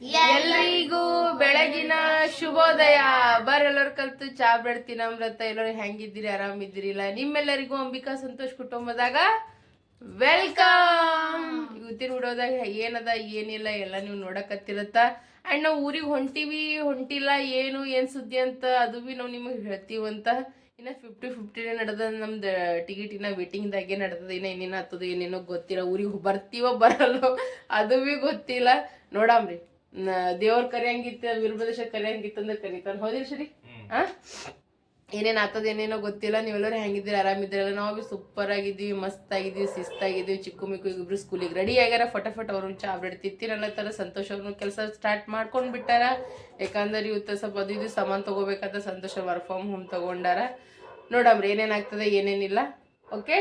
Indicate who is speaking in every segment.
Speaker 1: ಎಲ್ರಿಗೂ ಬೆಳಗಿನ ಶುಭೋದಯ. ಬರೆಲ್ಲರೂ ಕಲ್ತು ಚಾ ಬೆಳ್ತೀನಿ ಅಮೃತ ಎಲ್ಲರೂ ಹೆಂಗಿದ್ದೀರಿ? ಆರಾಮಿದ್ದೀರಿಲ್ಲ? ನಿಮ್ಮೆಲ್ಲರಿಗೂ ಅಂಬಿಕಾ ಸಂತೋಷ್ ಕುಟುಂಬದಾಗ ವೆಲ್ಕಮ್. ಇವತ್ತಿನ ಹುಡೋದಾಗ ಏನದ, ಏನಿಲ್ಲ, ಎಲ್ಲ ನೀವು ನೋಡಕತ್ತಿರತ್ತ. ಅಂಡ್ ನಾವು ಊರಿಗೆ ಹೊಂಟಿವಿ. ಹೊಂಟಿಲ್ಲ, ಏನು, ಏನ್ ಸುದ್ದಿ ಅಂತ ಅದು ಬಿ ನಾವು ನಿಮಗೆ ಹೇಳ್ತೀವಂತ ಇನ್ನ ಫಿಫ್ಟಿ ಫಿಫ್ಟಿನೇ ನಡೆದ ನಮ್ದು ಟಿಕೆಟಿನ ವೇಟಿಂಗ್ದಾಗೆ ನಡೆದದ. ಇನ್ನ ಏನೇನು ಹತ್ತದ ಏನೇನೋ ಗೊತ್ತಿಲ್ಲ. ಊರಿಗೆ ಬರ್ತೀವೋ, ಬರಲ್ಲೋ, ಅದು ಬಿ ಗೊತ್ತಿಲ್ಲ. ನೋಡಾಮ್ರಿ. ದೇವ್ರ ಕರಿಯಂಗಿತ್ತ ವೀರಭದ್ರೇಶ ಕರೆಯಂಗಿತ್ತ ಅಂದ್ರೆ ಕರಿತಾನ. ಹೌದಿಲ್ಲ ಸರಿ ಆ? ಏನೇನ್ ಆಗ್ತದ ಏನೇನೋ ಗೊತ್ತಿಲ್ಲ ನೀವೆಲ್ಲರೂ ಹೆಂಗಿದ್ದೀರಿ? ಆರಾಮಿದ್ದೀರಲ್ಲ? ನಾವು ಸೂಪರ್ ಆಗಿದ್ದೀವಿ ಮಸ್ತ್ ಆಗಿದ್ದೀವಿ ಶಿಸ್ತಾಗಿದ್ದೀವಿ ಚಿಕ್ಕು ಮಿಕ್ಕು ಇಬ್ರು ಸ್ಕೂಲಿಗೆ ರೆಡಿ ಆಗ್ಯಾರ ಫಟಾಫಟ್ ಅವ್ರು ಚಾ ಬಿಡ್ತಿತ್ತಿರಲ್ಲ ತರ ಸಂತೋಷ ಅವ್ರನ್ನ ಕೆಲಸ ಸ್ಟಾರ್ಟ್ ಮಾಡ್ಕೊಂಡು ಬಿಟ್ಟಾರ. ಯಾಕಂದ್ರೆ ಇವತ್ತು ಸ್ವಲ್ಪ ಅದು ಇದು ಸಾಮಾನ್ ತಗೋಬೇಕಂತ ಸಂತೋಷ ವರ್ಕ್ ಫ್ರಮ್ ಹೋಮ್ ತಗೊಂಡಾರ. ನೋಡಮ್ರಿ ಏನೇನಾಗ್ತದೆ ಏನೇನಿಲ್ಲ ಓಕೆ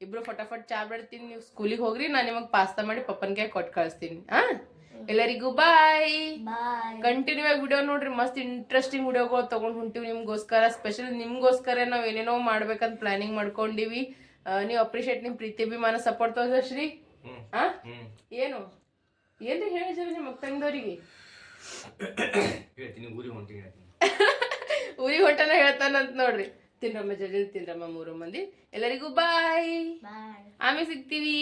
Speaker 1: ಇಬ್ರು ಫಟಾಫಟ್ ಚಾ ಬಿಡ್ತೀನಿ ನೀವು ಸ್ಕೂಲಿಗೆ ಹೋಗ್ರಿ ನಾನು ನಿಮಗೆ ಪಾಸ್ತಾ ಮಾಡಿ ಪಪ್ಪನ್ಗೆ ಕೊಟ್ಟು ಕಳಿಸ್ತೀನಿ. ಆ? ಎಲ್ಲರಿಗೂ ಬಾಯ್ ಕಂಟಿನ್ಯೂ ಆಗಿ ವಿಡಿಯೋ ನೋಡ್ರಿ ಮಸ್ತ್ ಇಂಟ್ರೆಸ್ಟಿಂಗ್ ವಿಡಿಯೋಗಳು ತಗೊಂಡ್ ಹೊಂಟಿವಿ ನಿಮ್ಗೋಸ್ಕರ. ಸ್ಪೆಷಲ್ ನಿಮ್ಗೋಸ್ಕರ ನಾವ್ ಏನೇನೋ ಮಾಡ್ಬೇಕಂತ ಪ್ಲಾನಿಂಗ್ ಮಾಡ್ಕೊಂಡಿವಿ. ನೀವು ಅಪ್ರಿಶಿಯೇಟ್ ನಿಮ್ ಪ್ರೀತಿ ಅಭಿಮಾನ ಸಪೋರ್ಟ್ ತೋರ್ಸ ಶ್ರೀ ಆ? ಏನು? ಏನ್ರಿ ಹೇಳಿದ್ರಿ ನಿಮ್ಮ
Speaker 2: ತಂಗದವ್ರಿಗೆ ಊರಿಗೆ
Speaker 1: ಹೊಂಟನ ಹೇಳ್ತಾನಂತ ನೋಡ್ರಿ. ತಿನ್ರಮ್ಮ ಜಲ್ದಿ ತಿನ್ರಮ್ಮ ಮೂರು ಮಂದಿ. ಎಲ್ಲರಿಗೂ ಬಾಯ್ ಆಮೇಲೆ ಸಿಗ್ತೀವಿ.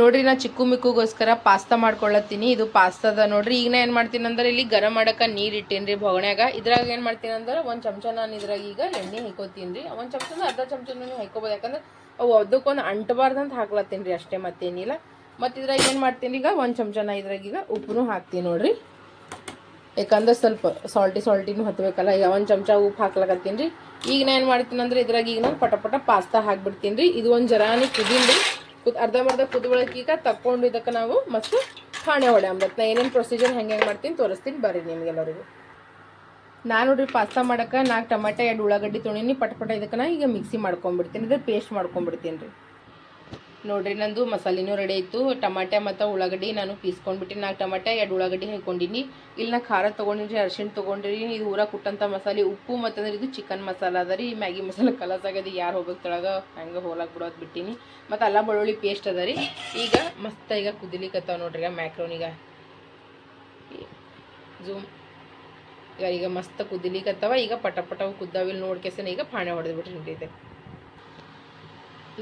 Speaker 1: ನೋಡ್ರಿ, ನಾ ಚಿಕ್ಕು ಮಿಕ್ಕುಗೋಸ್ಕರ ಪಾಸ್ತಾ ಮಾಡ್ಕೊಳ್ಳತ್ತೀನಿ ಇದು ಪಾಸ್ತಾದ ನೋಡ್ರಿ, ಈಗ ನಾ ಏನು ಮಾಡ್ತೀನಿ ಅಂದ್ರೆ ಇಲ್ಲಿ ಗರಂ ಮಾಡಕ ನೀರ್ ಇಟ್ಟೇನ್ರಿ ಬೊಗಣ್ಯಾಗ ಇದ್ರಾಗ ಏನು ಮಾಡ್ತೀನಿ ಅಂದ್ರೆ ಒಂದು ಚಮಚ ನಾನು ಇದ್ರಾಗ ಈಗ ಎಣ್ಣೆ ಹಾಕೋತೀನಿ ಒಂದು ಚಮಚ ಅರ್ಧ ಚಮಚ ಹಾಕೋಬೋದು. ಯಾಕಂದ್ರೆ ಅವು ಅದಕ್ಕೊಂದು ಅಂಟಬಾರ್ದಂತ ಹಾಕ್ಲತ್ತೀನಿ ರೀ ಅಷ್ಟೇ ಮತ್ತೇನಿಲ್ಲ. ಮತ್ತೆ ಇದ್ರಾಗ ಏನು ಮಾಡ್ತೀನಿ ಈಗ ಒಂದು ಚಮಚನ ಇದ್ರಾಗ ಈಗ ಉಪ್ಪುನು ಹಾಕ್ತೀನಿ ನೋಡ್ರಿ. ಯಾಕಂದ್ರೆ ಸ್ವಲ್ಪ ಸಾಲ್ಟಿ ಸಾಲ್ಟಿನೂ ಹತ್ಬೇಕಲ್ಲ, ಈಗ ಒಂದು ಚಮಚ ಉಪ್ಪು ಹಾಕ್ಲಕತ್ತೀನಿ ರೀ ಈಗ ನಾ ಏನು ಮಾಡ್ತೀನಿ ಅಂದ್ರೆ ಇದ್ರಾಗ ಈಗ ನಾನು ಪಟ ಪಟ ಪಾಸ್ತಾ ಹಾಕ್ಬಿಡ್ತೀನಿ ರೀ ಇದು ಒಂದು ಜರಾನಿ ಕುದಿನ್ರಿ. ಕುದ್ ಅರ್ಧಂಬರ್ಧ ಕುದ್ಬಳಕ್ಕೆ ಈಗ ತಕ್ಕೊಂಡು ಇದಕ್ಕೆ ನಾವು ಮತ್ತು ಹೊಡೆ ಅಂಬತ್ ನಾ ಏನೇನು ಪ್ರೊಸೀಜರ್ ಹೆಂಗೆ ಹೆಂಗೆ ಮಾಡ್ತೀನಿ ತೋರಿಸ್ತೀನಿ ಬರ್ರಿ ನಿಮಗೆಲ್ಲರಿಗೂ ನಾನು ನೋಡ್ರಿ ಪಾಸ್ತಾ ಮಾಡಕ್ಕೆ ನಾಲ್ಕು ಟೊಮೆಟೊ, ಎರಡು ಉಳ್ಳಾಗಡ್ಡಿ ತೊಗೊಂಡಿನಿ ಪಟ ಪಟ ಇದಕ್ಕೆ ನಾ ಈಗ ಮಿಕ್ಸಿ ಮಾಡ್ಕೊಂಬಿಡ್ತೀನಿ. ಇದ್ರ ಪೇಸ್ಟ್ ಮಾಡ್ಕೊಂಡ್ಬಿಡ್ತೀನಿ ರೀ. ನೋಡ್ರಿ, ನಂದು ಮಸಾಲೆನೂ ರೆಡಿ ಆಯಿತು. ಟಮಾಟೆ ಮತ್ತು ಉಳ್ಳಾಗಡ್ಡಿ ನಾನು ಪೀಸ್ಕೊಂಡ್ಬಿಟ್ಟು, ನಾಲ್ಕು ಟಮಾಟೆ, ಎರಡು ಉಳ್ಳಾಗಡ್ಡಿ ಹಾಕ್ಕೊಂಡಿನಿ ಇಲ್ಲಿ ನಾ ಖಾರ ತೊಗೊಂಡಿನಿ ಅರ್ಶಿಣ ತೊಗೊಂಡಿರಿ. ಇದು ಊರ ಕುಟ್ಟಂಥ ಮಸಾಲೆ ಉಪ್ಪು ಮತ್ತಂದ್ರೆ ಇದು ಚಿಕನ್ ಮಸಾಲ ಅದ ರೀ. ಮ್ಯಾಗಿ ಮಸಾಲ ಕಲಸ್ ಆಗ್ಯದ ಯಾರು ಹೋಗ್ಬೇಕು ತೆಳಗ, ಹಂಗೆ ಹೋಲಾಗಿ ಬಿಡೋದು ಬಿಟ್ಟಿನಿ. ಮತ್ತು ಅಲ್ಲ ಬೆಳ್ಳುಳ್ಳಿ ಪೇಸ್ಟ್ ಅದ ರೀ. ಈಗ ಮಸ್ತ್ ಈಗ ಕುದಿಲಿಕತ್ತಾವ ನೋಡ್ರಿ ಮ್ಯಾಕ್ರೋನಿಗ ಝೂಮ್ ಈಗ. ಈಗ ಮಸ್ತ್ ಕುದಿಲಿಕತ್ತಾವ ಈಗ ಪಟ ಪಟವು ಕುದ್ದಾವಿಲ್ ನೋಡ್ಕೆಸನ ಈಗ ಪಾಣೆ ಹೊಡೆದು ಬಿಟ್ರಿ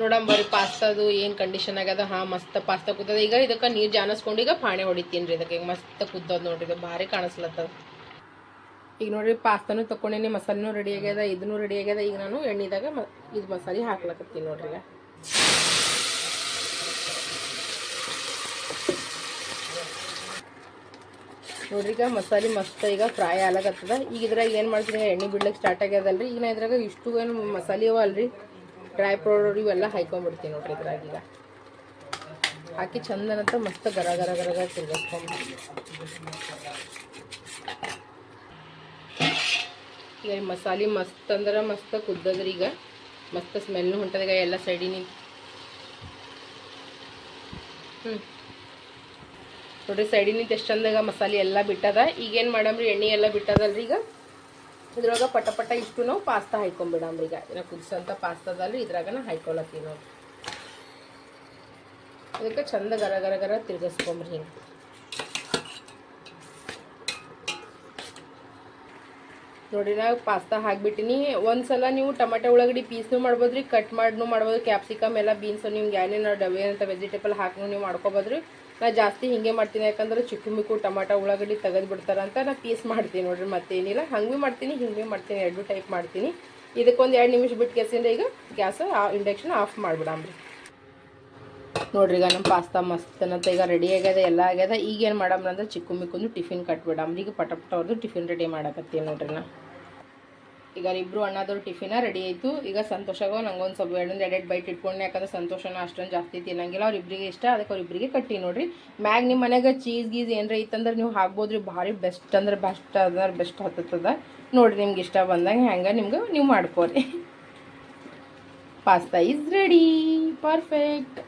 Speaker 1: ಇದೆ ಬರ್ರಿ ಪಾಸ್ತಾದು ಏನು ಕಂಡೀಷನ್ ಆಗ್ಯದ ಹಾಂ, ಮಸ್ತ್ ಪಾಸ್ತಾ ಕುದ್ದದ. ಈಗ ಇದಕ್ಕೆ ನೀರು ಜಾನಸ್ಕೊಂಡು ಈಗ ಪಾಣೆ ಹೊಡಿತೀನಿ ರೀ ಇದಕ್ಕೆ. ಈಗ ಮಸ್ತ್ ಕುದ್ದದ ನೋಡ್ರಿ ಇದು ಭಾರಿ ಕಾಣಿಸ್ಲತ್ತದ. ಈಗ ನೋಡ್ರಿ ಪಾಸ್ತಾನು ತಗೊಂಡಿನಿ ಮಸಾಲೆನೂ ರೆಡಿ ಆಗ್ಯದ ಇದನ್ನು ರೆಡಿ ಆಗ್ಯದ. ಈಗ ನಾನು ಎಣ್ಣೆದಾಗ ಮ, ಇದು ಮಸಾಲೆ ಹಾಕ್ಲಕತ್ತೀನಿ ನೋಡ್ರಿ ಈಗ. ನೋಡ್ರಿ ಈಗ ಮಸಾಲೆ ಮಸ್ತ್ ಈಗ ಫ್ರೈ ಆಗ್ಲಕತ್ತದ. ಈಗ ಇದ್ರಾಗ ಏನು ಮಾಡ್ತೀನಿ ಎಣ್ಣೆ ಬಿಡ್ಲಿಕ್ಕೆ ಸ್ಟಾರ್ಟ್ ಆಗ್ಯದಲ್ರಿ. ಈಗ ನಾ ಇದ್ರಾಗ ಇಷ್ಟು ಏನು ಮಸಾಲೆ ಅವ ಅಲ್ರಿ. ಡ್ರೈ ಪೌಡರ್ ಇವೆಲ್ಲ ಹಾಕ್ಕೊಂಡ್ಬಿಡ್ತೀನಿ ನೋಡ್ರಿ ಇದ್ರಾಗ ಈಗ. ಹಾಕಿ ಚಂದನಂತ ಮಸ್ತ್ ಗರ ಗರ ಗರ ಗರ ತಿರ್ಬೇಕು ಈಗ ಮಸಾಲೆ ಮಸ್ತ್ ಅಂದ್ರೆ ಮಸ್ತ್ ಕುದ್ದದ್ರಿ ಈಗ. ಮಸ್ತ್ ಸ್ಮೆಲ್ ಹೊಂಟದ ಎಲ್ಲ ಸೈಡಿನ ಹ್ಞೂ ನೋಡ್ರಿ ಸೈಡಿನಿಂದ ಎಷ್ಟು ಚಂದಾಗ ಮಸಾಲೆ ಎಲ್ಲ ಬಿಟ್ಟದ. ಈಗೇನು ಮಾಡಮ್ರಿ? ಎಣ್ಣೆ ಎಲ್ಲ ಬಿಟ್ಟದಲ್ರಿ ಈಗ? ಇದ್ರೊಳಗೆ ಪಟ ಪಟ ಇಷ್ಟು ನಾವು ಪಾಸ್ತಾ ಹಾಕೊಂಡ್ಬಿಡಮ್ರಿ ಈಗ. ನಾವು ಕುದಿಸೋಂಥ ಪಾಸ್ತಾದಲ್ಲಿ ಇದ್ರಾಗ ನಾ ಹಾಕೊಳತ್ತೀವಿ ನೋಡ್ರಿ ಅದಕ್ಕೆ ಚಂದ ಗರ ಗರ ಗರ ತಿರ್ಗಿಸ್ಕೊಂಬ್ರಿ ಹಿಂಗೆ. ನೋಡಿ ನಾವು ಪಾಸ್ತಾ ಹಾಕ್ಬಿಟ್ಟಿನಿ. ಒಂದ್ಸಲ ನೀವು ಟೊಮೆಟೊ ಉಳ್ಳಾಗಡ್ಡಿ ಪೀಸ್ನು ಮಾಡ್ಬೋದ್ರಿ, ಕಟ್ ಮಾಡಿನೂ ಮಾಡ್ಬೋದು, ಕ್ಯಾಪ್ಸಿಕಮ್ ಎಲ್ಲ, ಬೀನ್ಸ್, ನಿಮ್ಗೆ ಏನೇನು ಡಬ್ಬೆ ಅಂತ ವೆಜಿಟೇಬಲ್ ಹಾಕಿ ನೀವು ಮಾಡ್ಕೊಬೋದ್ರಿ. ನಾ ಜಾಸ್ತಿ ಹಿಂಗೆ ಮಾಡ್ತೀನಿ, ಯಾಕಂದ್ರೆ ಚಿಕ್ಕು ಮಿಕ್ಕು ಟೊಮಾಟೊ ಉಳ್ಳಾಗಡ್ಡಿ ತೆಗೆದು ಬಿಡ್ತಾರಂತ ನಾ ಪೀಸ್ ಮಾಡ್ತೀನಿ ನೋಡ್ರಿ, ಮತ್ತೇನಿಲ್ಲ. ಹಂಗೆ ಮಾಡ್ತೀನಿ, ಹಿಂಗೆ ಮಾಡ್ತೀನಿ, ಎರಡು ಟೈಪ್ ಮಾಡ್ತೀನಿ. ಇದಕ್ಕೊಂದು ಎರಡು ನಿಮಿಷ ಬಿಟ್ಟು ಕೆಸಿಂದ ಈಗ ಗ್ಯಾಸ್ ಇಂಡಕ್ಷನ್ ಆಫ್ ಮಾಡಿಬಿಡಾಮ್ರಿ. ನೋಡ್ರಿ, ಈಗ ನಮ್ಮ ಪಾಸ್ತಾ ಮಸ್ತ್ ಅನ್ನತ್ತ, ಈಗ ರೆಡಿ ಆಗ್ಯದ, ಎಲ್ಲ ಆಗ್ಯದ. ಈಗ ಏನು ಮಾಡಮ್ರ ಅಂದ್ರೆ ಚಿಕ್ಕು ಮಿಕ್ಕೊಂದು ಟಿಫಿನ್ ಕಟ್ಬಿಡಮ್ರಿ. ಈಗ ಪಟ ಪಟ ಅವ್ರದ್ದು ಟಿಫಿನ್ ರೆಡಿ ಮಾಡಕತ್ತೀನಿ ನೋಡ್ರಿ ನಾ. ಈಗ ಇಬ್ಬರು ಅಣ್ಣದವ್ರು ಟಿಫಿನ ರೆಡಿ ಆಯಿತು. ಈಗ ಸಂತೋಷಗೋ ನಂಗೊಂದು ಸ್ವಲ್ಪ ಎರಡೊಂದು ಎರಡೆರಡು ಬೈಟ್ ಇಟ್ಕೊಂಡೆ. ಯಾಕಂದ್ರೆ ಸಂತೋಷನ ಅಷ್ಟೊಂದು ಜಾಸ್ತಿ ತಿನ್ನಂಗಿಲ್ಲ. ಅವ್ರಿಬ್ರಿಗೆ ಇಷ್ಟ, ಅದಕ್ಕೆ ಅವ್ರಿಬ್ರಿಗೆ ಕಟ್ಟಿ ನೋಡ್ರಿ. ಮ್ಯಾಗ್ ನಿಮ್ಮ ಮನೆಗೆ ಚೀಸ್ ಗೀಸ್ ಏನರ ಇತ್ತಂದ್ರೆ ನೀವು ಹಾಕ್ಬೋದ್ರಿ. ಭಾರಿ ಬೆಸ್ಟ್ ಅಂದ್ರೆ ಬೆಸ್ಟ್ ಅದರ ಬೆಸ್ಟ್ ಹತ್ತದ ನೋಡ್ರಿ ನಿಮ್ಗೆ ಇಷ್ಟ ಬಂದಂಗೆ ಹೆಂಗೆ ನಿಮ್ಗೆ ನೀವು ಮಾಡ್ಕೋರಿ. ಪಾಸ್ತಾ ಇಸ್ ರೆಡಿ ಪರ್ಫೆಕ್ಟ್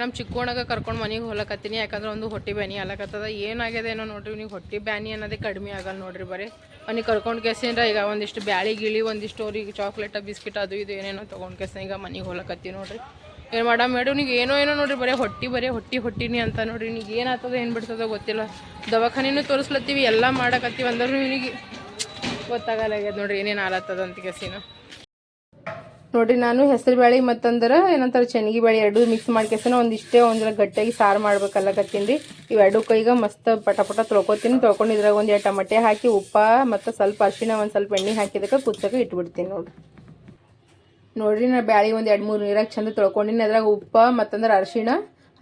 Speaker 1: ನಮ್ಮ ಚಿಕ್ಕೋಣಾಗ ಕರ್ಕೊಂಡು ಮನೆಗೆ ಹೋಗ್ಲಕತ್ತೀನಿ ಯಾಕಂದ್ರೆ ಒಂದು ಹೊಟ್ಟೆ ಬ್ಯಾನಿ ಅಲಕತ್ತದ ಏನಾಗ್ಯದ ಏನೋ ನೋಡ್ರಿ, ನೀವು ಹೊಟ್ಟೆ ಬ್ಯಾನಿ ಅನ್ನೋದೇ ಕಡಿಮೆ ಆಗಲ್ಲ ನೋಡ್ರಿ ಬರೀ. ಮನೆಗೆ ಕರ್ಕೊಂಡು ಕೆಸಿಂದ್ರ ಈಗ ಒಂದಿಷ್ಟು ಬ್ಯಾಳಿ ಗಿಳಿ, ಒಂದಿಷ್ಟು ಅವ್ರಿಗೆ ಚಾಕ್ಲೇಟ್ ಬಿಸ್ಕಿಟ್ ಅದು ಇದು ಏನೇನೋ ತೊಗೊಂಡು ಕೆಸ ಈಗ ಮನೆಗೆ ಹೋಗ್ಲಕತ್ತೀವಿ ನೋಡ್ರಿ. ಏನು ಮಾಡಮ್ ಮೇಡಮ್ ನೀವು ಏನೋ ಏನೋ ನೋಡ್ರಿ ಬರೀ, ಹೊಟ್ಟಿ ಬರೀ, ಹೊಟ್ಟಿ ಹೊಟ್ಟಿನಿ ಅಂತ ನೋಡ್ರಿ ನಿಗೆ ಏನು ಆಗ್ತದೆ ಏನು ಬಿಡ್ತದೋ ಗೊತ್ತಿಲ್ಲ. ದವಾಖಾನಿನೂ ತೋರಿಸ್ಲತ್ತೀವಿ, ಎಲ್ಲ ಮಾಡಕತ್ತೀವಿ ಅಂದ್ರೂ ಇವನಿಗೆ ಗೊತ್ತಾಗಲ್ಲ ಆಗ್ಯದ ನೋಡ್ರಿ, ಏನೇನು ಆಲತ್ತದ ಅಂತ ಕೆಸಿನ. ನೋಡ್ರಿ ನಾನು ಹೆಸರು ಬೇಳೆ ಮತ್ತಂದ್ರೆ ಏನಂತಾರೆ ಚೆನ್ನಿಗೆ ಬೇಳೆ ಎರಡು ಮಿಕ್ಸ್ ಮಾಡ್ಕೇಸನ ಒಂದಿಷ್ಟೇ ಒಂದ್ರ ಗಟ್ಟಿಯಾಗಿ ಸಾರು ಮಾಡ್ಬೇಕಲ್ಲಕತ್ತೀನಿ ರೀ ಇವೆರಡು ಕೈಗೆ ಮಸ್ತ್ ಪಟ ಪಟ ತೊಳ್ಕೊತೀನಿ. ತೊಳ್ಕೊಂಡು ಇದ್ರಾಗ ಒಂದು ಎರಡು ಟಮಟೆ ಹಾಕಿ, ಉಪ್ಪ ಮತ್ತು ಸ್ವಲ್ಪ ಅರ್ಶಿನ ಒಂದು ಸ್ವಲ್ಪ ಎಣ್ಣೆ ಹಾಕಿದಕ್ಕೆ ಕುಚ್ಚಕ್ಕೆ ಇಟ್ಬಿಡ್ತೀನಿ ನೋಡ್ರಿ ನೋಡಿರಿ, ನಾ ಬ್ಯಾಳಿ ಒಂದು ಎರಡು ಮೂರು ನೀರಾಗ ಚಂದ ತೊಳ್ಕೊಂಡಿನಿ. ಅದ್ರಾಗ ಉಪ್ಪ ಮತ್ತಂದ್ರೆ ಅರಿಶಿಣ,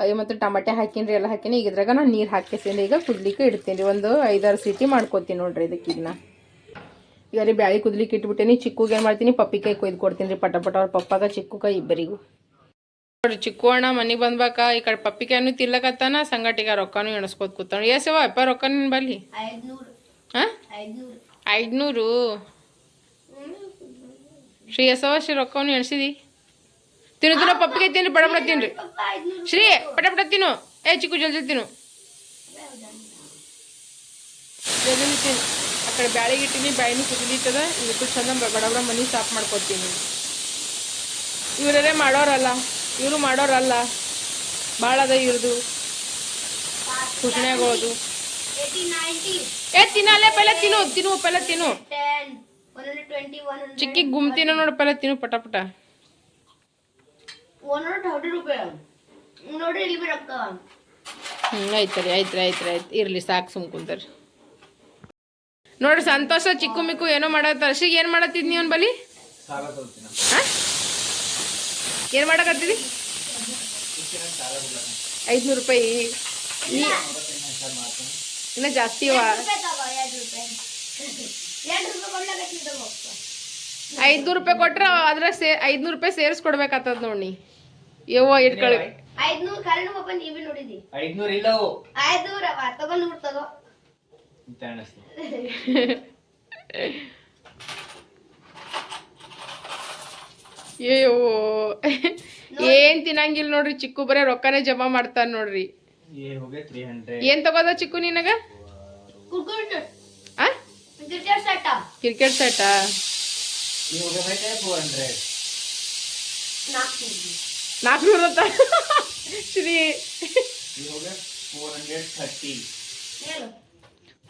Speaker 1: ಅಯ್ಯ, ಮತ್ತು ಟಮಟೆ ಹಾಕಿನ್ರಿ, ಎಲ್ಲ ಹಾಕಿನಿ. ಈಗ ಇದ್ರಾಗ ನಾನು ನೀರು ಹಾಕಿಸೀನಿ. ಈಗ ಕುದ್ಲಿಕ್ಕೆ ಇಡ್ತೀನಿ. ಒಂದು ಐದಾರು ಸೀಟಿ ಮಾಡ್ಕೊತೀನಿ ನೋಡ್ರಿ ಇದಕ್ಕೆ ಈಗ ನಾ. ಈಗ ರೀ ಬ್ಯಾಳಿ ಕುದಲಿಕ್ಕೆ ಇಟ್ಬಿಟ್ಟೇನಿ, ಚಿಕ್ಕುಗೆ ಏನು ಮಾಡ್ತೀನಿ ಪಪ್ಪಿಕಾಯಿ ಕೊಯ್ದು ಕೊಡ್ತೀನಿ ರೀ, ಪಟ ಪಟ ಅವ್ರ ಪಪ್ಪಾಗ, ಚಿಕ್ಕುಗ ಇಬ್ಬರಿಗೂ ನೋಡ್ರಿ, ಚಿಕ್ಕು ಅಣ್ಣ ಮನೆಗೆ ಬಂದ್ಬೇಕಾ, ಈ ಕಡೆ ಪಪ್ಪಿಕಾಯಿನೂ ತಿಲ್ಲಕತ್ತಾನ ಸಂಗಟಿಗ ರೊಕ್ಕನೂ ಎಣಸ್ಕೋತ ಕೂತಾನ. ಎಸವ ಅಪ್ಪ ರೊಕ್ಕ ನಿನ್ ಬಲ್ಲಿ? ಹಾಂ ಐದ್ನೂರು. ಶ್ರೀ ಎಸವ ಶ್ರೀ ರೊಕ್ಕವನ್ನು ಎಣಸಿದಿ? ತಿನ್ನು ತಿನ್ನು ಪಪ್ಪಿಕಾಯಿ ತಿನ್ರಿ ಪಟ ಪಟ ತಿನ್ರಿ ಶ್ರೀ ಪಟ ಪಟ ತಿನ್ನು. ಏ, ಚಿಕ್ಕು, ಜಲ್ದಿ ತಿನ್ನು. ಜಲ್ದಿ ತಿನ್ನು. ಕಡೆ ಬ್ಯಾಳಿಗೆ ಇಟ್ಟಿನಿ, ಬ್ಯಾಳಿನೂ ಕುದಿಲಿತ್ತದ ಇದಕ್ಕೂ ಚಂದ ಬಡಬಡ ಮನೆ ಸಾಫ್ ಮಾಡ್ಕೊತೀನಿ. ಇವರೇ ಮಾಡೋರಲ್ಲ, ಇವರು ಮಾಡೋರಲ್ಲ. ಭಾಳ ಅದ ಇವ್ರದು. ಕುಷ್ಣೆಗಳದು ಏ, ತಿನ್ನಲ್ಲೇ ಪೆಲ್ಲ ತಿನ್ನು ತಿನ್ನು ಪೆಲ್ಲ ತಿನ್ನು. ಚಿಕ್ಕಿ ಗುಮ್ತಿನ ನೋಡು ಪೆಲ್ಲ ತಿನ್ನು ಪಟ ಪಟ.
Speaker 2: ನೋಡ್ರಿ ಇಲ್ಲಿ ರೀ ಆಯ್ತು
Speaker 1: ರೀ ಆಯ್ತು ಆಯ್ತ್ರಿ ಆಯ್ತು. ಇರ್ಲಿ, ಸಾಕು ಸುಮ್ ಕುಂತಾರ. ನೋಡ್ರಿ ಸಂತೋಷ ಚಿಕ್ಕು ಮಿಕ್ಕು ಏನೋ ಮಾಡತ್ತ ಶ್ರೀ ಏನು ಮಾಡತ್ತಿದ್ ನೀವು ಬಲಿ? ಹಾ? ಏನ್ ಮಾಡಕತ್ತಿದಿ ಐದ್ನೂರು ರೂಪಾಯಿ. ಇನ್ನ ಜಾಸ್ತಿ ಐದ್ನೂರು ರೂಪಾಯಿ ಕೊಟ್ರೆ ಅದ್ರ ಸೇ ಐದ್ನೂರು ರೂಪಾಯಿ ಸೇರಿಸ್ಕೊಡ್ಬೇಕಾಗ್ತದ ನೋಡಿ ಯವ್ವ ಇಟ್ಕೊಳ್ಳಿ.
Speaker 2: ಐದ್ನೂರು ಕರೆಂಟ್ ಪಾಪ ನೀವೇ ನೋಡಿದಿ.
Speaker 3: ಐದ್ನೂರು ಇಲ್ಲವೋ.
Speaker 2: ಐದ್ನೂರ ತಗೋ ನೂರು ತಗೋ.
Speaker 3: ಅಂತ
Speaker 1: ಏನ್ ತಿನ್ನಂಗಿಲ್ಲ ನೋಡ್ರಿ ಚಿಕ್ಕು ಬರೇ ರೊಕ್ಕನೇ ಜಮಾ ಮಾಡ್ತಾನ ನೋಡ್ರಿ. ಏನ್ ತಗೋದ ಚಿಕ್ಕು ನಿನಗ?
Speaker 2: ಕ್ರಿಕೆಟ್ ಸೆಟಾ
Speaker 1: ನಾಲ್ಕುನೂರ Shri.
Speaker 3: Four hundred
Speaker 2: thirty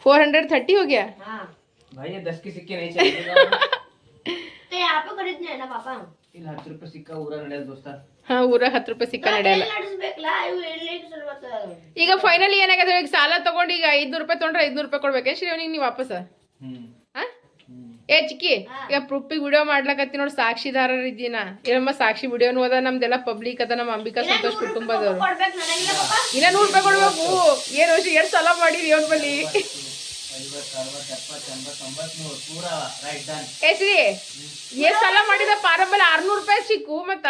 Speaker 1: four hundred thirty हो गया
Speaker 3: भाई ये दस के सिक्के नहीं चाहिए
Speaker 2: तो यहाँ पे खरीदने ना पापा
Speaker 3: ಹತ್ತು ರೂಪಾಯಿ ಸಿಕ್ಕ ಊರ ನಡೆಯಲ್ಲ ದೋಸ್ತ.
Speaker 1: ಹಾ ಊರ ಹತ್ತು ರೂಪಾಯಿ ಸಿಕ್ಕ ನಡೆಯಲ್ಲ. ಈಗ ಫೈನಲಿ ಏನಾಗದ ಈಗ ಸಾಲ ತಗೊಂಡು ಈಗ ಐದ್ನೂರು ರೂಪಾಯಿ ತಗೊಂಡ್ರೆ ಐದ್ನೂರು ರೂಪಾಯಿ ಕೊಡ್ಬೇಕು. ಶ್ರೀ ಅವನಿಗೆ ನೀವು ವಾಪಸ್ ಏ ಚಿಕ್ಕಿ ಈಗ ಪ್ರೂಫಿಗೆ ವಿಡಿಯೋ ಮಾಡ್ಲಕತ್ತಿ ನೋಡಿ ಸಾಕ್ಷಿದಾರರು ಇದ್ದೀನ. ಏನಮ್ಮ ಸಾಕ್ಷಿ ವಿಡಿಯೋನು ಅದ ನಮ್ದೆಲ್ಲ ಪಬ್ಲಿಕ್ ಅದ ನಮ್ಮ ಅಂಬಿಕಾ ಸಂತೋಷ್ ಕುಟುಂಬದವರು. ಇಲ್ಲ ನೂರು ರೂಪಾಯಿ ಕೊಡ್ಬೇಕು. ಏನು ಎರಡು ಸಲ ಮಾಡಿರಿ ಅವ್ರ ಬಲ್ಲಿ
Speaker 3: ಐವತ್ತು ಅರವತ್ತು ಎಪ್ಪತ್ತು ಎಂಬತ್ತು ಒಂಬತ್ತು ನೂರು ಪೂರ ರೈಟ್ ಡನ್
Speaker 1: ಏ ಶ್ರೀ ಎಷ್ಟ್ ಸಲ ಮಾಡಿದ ಪಾರಂಬಲ್ ಆರ್ನೂರು ರೂಪಾಯಿ ಸಿಕ್ಕು ಮತ್ತ